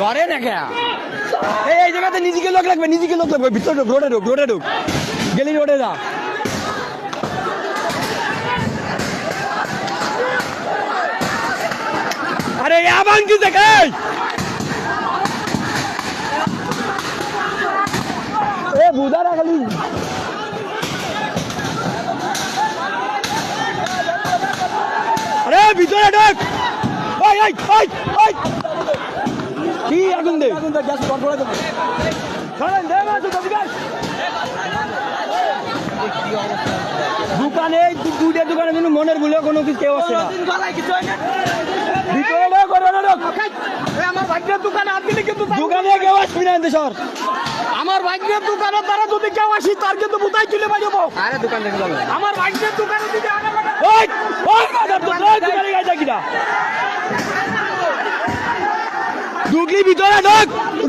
ধরে না কে এই জায়গাতে নিজেকে লোক লাগবে, নিজেকে লোক লাগবে। ভিতরে ঢুক, রোডে ঢুক রোডে ঢুক। গেলি রোডে যা। আরে আবার কি দেখাই এ, বুধা রাখালি আরে, ভিতরে ঢোক। ওই ওই ওই ওই। দে গ্যাস বন্ধ করে দেবো। দোকানে দুইটা দোকানে কিন্তু মনের ভুলে কোনো কিছু কেউ ভাগ্যের দোকানে দোকানে। কেউ আসবি না সর। আমার ভাগ্যের দোকানের দ্বারা যদি কেউ আসি তার কিন্তু বুতাই তুলে বাজাবো আরে দোকান দেখে যাবে আমার ভাগ্যের দোকানে যদি আনা লাগা- ওই ওই মাদার তো ওই দোকানে গাই থাকি না ঢুকলি ভিতরে ঢোক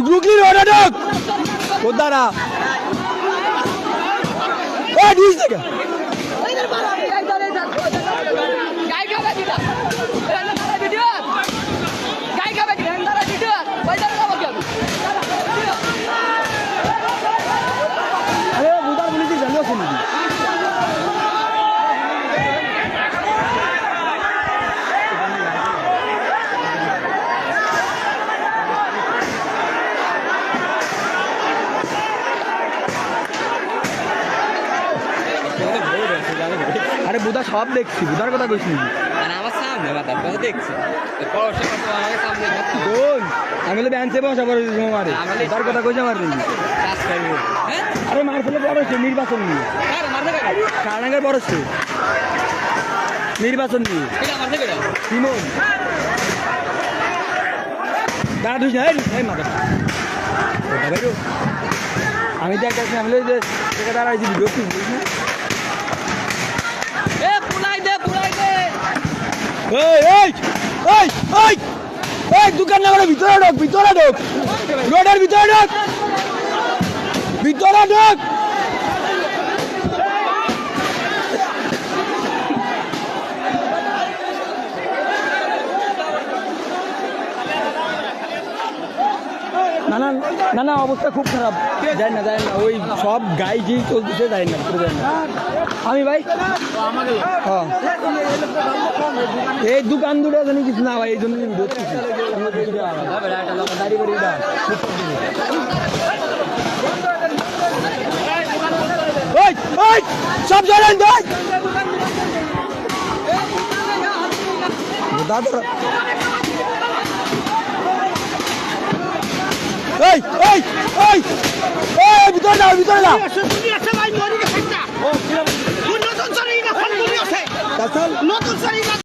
গুগলি রোডে ঢোক। দ্বারা ওই দিস থেকে আরে বুধা সব দেখছি। বুধার কথা কইছি মানে আমার সামনে মাথা কথা দেখছি। আমি তো ব্যাংকে বসা করে দিছি মারে কথা কইছে আমার হ্যাঁ? আরে মার ফেলে বড় হচ্ছে নির্বাচন নিয়ে। কার? মারতে কার? কারাঙ্গের বড় হচ্ছে নির্বাচন নিয়ে। সিমন দাঁড়া যাই এই মাথা আমি তো একটা ফ্যামিলি যে দাঁড়াইছি ভিডিও কি দোকান না ভিতরে ঢোক ভিতরে ঢোক। রোডের ভিতরে ঢোক। ভিতরে ঢোক। না না না না অবস্থা খুব খারাপ। যাই না যাই না ওই সব গাই যেই চলতেছে যাই না পুরো যাই না। আমি ভাই? হ্যাঁ। এই দোকান দুটো জানি কিছু না ভাই এই জন্য আমি ওই সব জানেন দাদা এই এই এই ভিতরে যাও ভিতরে যাও